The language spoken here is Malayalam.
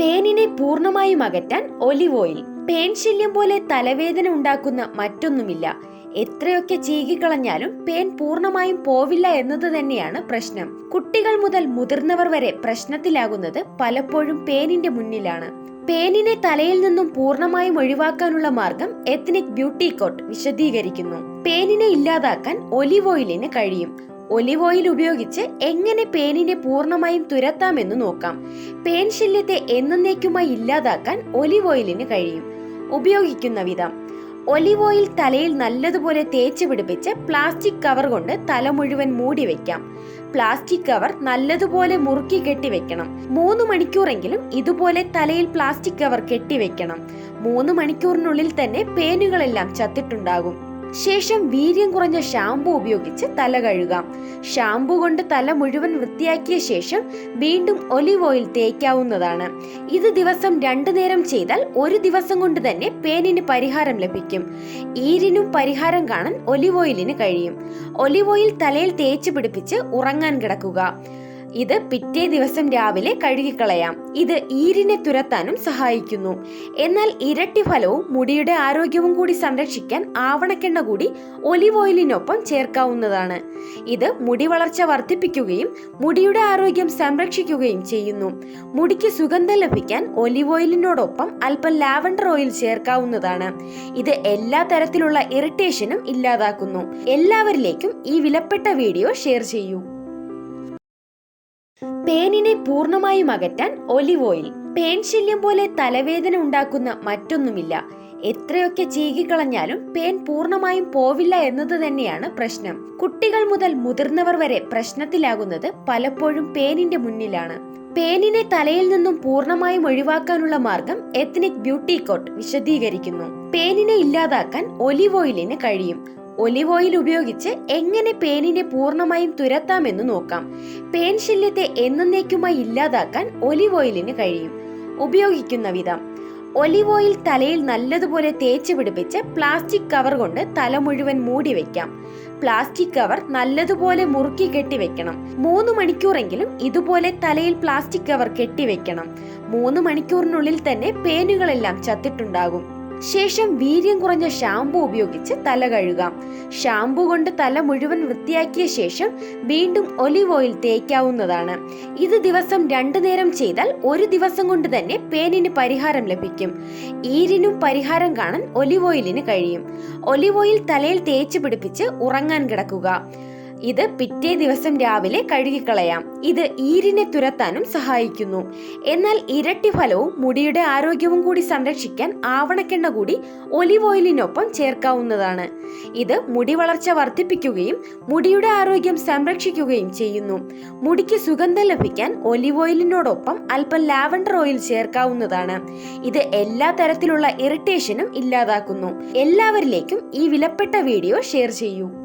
പേനിനെ പൂർണമായും അകറ്റാൻ ഒലിവ് ഓയിൽ പേൻ ശല്യം പോലെ തലവേദന ഉണ്ടാക്കുന്ന മറ്റൊന്നുമില്ല. എത്രയൊക്കെ ചീകിക്കളഞ്ഞാലും പേൻ പൂർണമായും പോവില്ല എന്നത് തന്നെയാണ് പ്രശ്നം. കുട്ടികൾ മുതൽ മുതിർന്നവർ വരെ പ്രശ്നത്തിലാകുന്നത് പലപ്പോഴും പേനിന്റെ മുന്നിലാണ്. പേനിനെ തലയിൽ നിന്നും പൂർണമായും ഒഴിവാക്കാനുള്ള മാർഗം എത്നിക് ബ്യൂട്ടി കോട്ട് വിശദീകരിക്കുന്നു. പേനിനെ ഇല്ലാതാക്കാൻ ഒലിവ് ഓയിലിന് കഴിയും. ഒലിവ് ഓയിൽ ഉപയോഗിച്ച് എങ്ങനെ പേനിനെ പൂർണമായും തുരത്താമെന്ന് നോക്കാം. പേൻ ശല്യത്തെ എന്നേക്കുമായി ഇല്ലാതാക്കാൻ ഒലിവ് ഓയിലിന് കഴിയും. ഉപയോഗിക്കുന്ന വിധം. ഒലിവ് ഓയിൽ തലയിൽ നല്ലതുപോലെ തേച്ച് പിടിപ്പിച്ച് പ്ലാസ്റ്റിക് കവർ കൊണ്ട് തല മുഴുവൻ മൂടി വെക്കാം. പ്ലാസ്റ്റിക് കവർ നല്ലതുപോലെ മുറുക്കി കെട്ടി വെക്കണം. മൂന്ന് മണിക്കൂറെങ്കിലും ഇതുപോലെ തലയിൽ പ്ലാസ്റ്റിക് കവർ കെട്ടിവെക്കണം മൂന്ന് മണിക്കൂറിനുള്ളിൽ തന്നെ പേനുകളെല്ലാം ചത്തിട്ടുണ്ടാകും. ശേഷം വീര്യം കുറഞ്ഞ ഷാമ്പൂ ഉപയോഗിച്ച് തല കഴുകാം. ഷാമ്പൂ കൊണ്ട് തല മുഴുവൻ വൃത്തിയാക്കിയ ശേഷം വീണ്ടും ഒലിവ് ഓയിൽ തേക്കാവുന്നതാണ്. ഇത് ദിവസം രണ്ടു നേരം ചെയ്താൽ ഒരു ദിവസം കൊണ്ട് തന്നെ പേനിന് പരിഹാരം ലഭിക്കും. ഈരിനും പരിഹാരം കാണാൻ ഒലിവ് ഓയിലിന് കഴിയും. ഒലിവ് ഓയിൽ തലയിൽ തേച്ച് പിടിപ്പിച്ച് ഉറങ്ങാൻ കിടക്കുക. ഇത് പിറ്റേ ദിവസം രാവിലെ കഴുകിക്കളയാം. ഇത് ഈരിനെ തുരത്താനും സഹായിക്കുന്നു. എന്നാൽ ഇരട്ടി ഫലവും മുടിയുടെ ആരോഗ്യവും കൂടി സംരക്ഷിക്കാൻ ആവണക്കെണ്ണ കൂടി ഒലിവ് ഓയിലിനൊപ്പം ചേർക്കാവുന്നതാണ്. ഇത് മുടി വളർച്ച വർദ്ധിപ്പിക്കുകയും മുടിയുടെ ആരോഗ്യം സംരക്ഷിക്കുകയും ചെയ്യുന്നു. മുടിക്ക് സുഗന്ധം ലഭിക്കാൻ ഒലിവ് ഓയിലിനോടൊപ്പം അല്പം ലാവൻഡർ ഓയിൽ ചേർക്കാവുന്നതാണ്. ഇത് എല്ലാ തരത്തിലുള്ള ഇറിറ്റേഷനും ഇല്ലാതാക്കുന്നു. എല്ലാവരിലേക്കും ഈ വിലപ്പെട്ട വീഡിയോ ഷെയർ ചെയ്യൂ. പേനിനെ പൂർണമായും അകറ്റാൻ ഒലിവ് ഓയിൽ പേൻ ശല്യം പോലെ തലവേദന ഉണ്ടാക്കുന്ന മറ്റൊന്നുമില്ല. എത്രയൊക്കെ ചീകിക്കളഞ്ഞാലും പേൻ പൂർണമായും പോവില്ല എന്നത് തന്നെയാണ് പ്രശ്നം. കുട്ടികൾ മുതൽ മുതിർന്നവർ വരെ പ്രശ്നത്തിലാകുന്നത് പലപ്പോഴും പേനിന്റെ മുന്നിലാണ്. പേനിനെ തലയിൽ നിന്നും പൂർണമായും ഒഴിവാക്കാനുള്ള മാർഗം എത്നിക് ബ്യൂട്ടി കോട്ട് വിശദീകരിക്കുന്നു. പേനിനെ ഇല്ലാതാക്കാൻ ഒലിവ് ഓയിലിന് കഴിയും. ഒലിവ് ഓയിൽ ഉപയോഗിച്ച് എങ്ങനെ പേനിനെ പൂർണമായും തുരത്താമെന്ന് നോക്കാം. പേൻ ശല്യത്തെ എന്നേക്കുമായി ഇല്ലാതാക്കാൻ ഒലിവ് ഓയിലിന് കഴിയും. ഉപയോഗിക്കുന്ന വിധം. ഒലിവ് ഓയിൽ തലയിൽ നല്ലതുപോലെ തേച്ച് പിടിപ്പിച്ച് പ്ലാസ്റ്റിക് കവർ കൊണ്ട് തല മുഴുവൻ മൂടി വെക്കാം. പ്ലാസ്റ്റിക് കവർ നല്ലതുപോലെ മുറുക്കി കെട്ടി വെക്കണം. മൂന്ന് മണിക്കൂറെങ്കിലും ഇതുപോലെ തലയിൽ പ്ലാസ്റ്റിക് കവർ കെട്ടിവെക്കണം മൂന്ന് മണിക്കൂറിനുള്ളിൽ തന്നെ പേനുകളെല്ലാം ചത്തിട്ടുണ്ടാകും. ശേഷം വീര്യം കുറഞ്ഞ ഷാമ്പു ഉപയോഗിച്ച് തല കഴുകാം. ഷാമ്പു കൊണ്ട് തല മുഴുവൻ വൃത്തിയാക്കിയ ശേഷം വീണ്ടും ഒലിവ് ഓയിൽ തേക്കാവുന്നതാണ്. ഇത് ദിവസം രണ്ടു നേരം ചെയ്താൽ ഒരു ദിവസം കൊണ്ട് തന്നെ പേനിന് പരിഹാരം ലഭിക്കും. ഈരിനും പരിഹാരം കാണാൻ ഒലിവ് ഓയിലിന് കഴിയും. ഒലിവ് ഓയിൽ തലയിൽ തേച്ച് പിടിപ്പിച്ച് ഉറങ്ങാൻ കിടക്കുക. ഇത് പിറ്റേ ദിവസം രാവിലെ കഴുകിക്കളയാം. ഇത് ഈരിനെ തുരത്താനും സഹായിക്കുന്നു. എന്നാൽ ഇരട്ടി ഫലവും മുടിയുടെ ആരോഗ്യവും കൂടി സംരക്ഷിക്കാൻ ആവണക്കെണ്ണ കൂടി ഒലിവ് ഓയിലിനൊപ്പം ചേർക്കാവുന്നതാണ്. ഇത് മുടി വളർച്ച വർദ്ധിപ്പിക്കുകയും മുടിയുടെ ആരോഗ്യം സംരക്ഷിക്കുകയും ചെയ്യുന്നു. മുടിക്ക് സുഗന്ധം ലഭിക്കാൻ ഒലിവ് ഓയിലിനോടൊപ്പം അല്പം ലാവൻഡർ ഓയിൽ ചേർക്കാവുന്നതാണ്. ഇത് എല്ലാ തരത്തിലുള്ള ഇറിറ്റേഷനും ഇല്ലാതാക്കുന്നു. എല്ലാവരിലേക്കും ഈ വിലപ്പെട്ട വീഡിയോ ഷെയർ ചെയ്യൂ.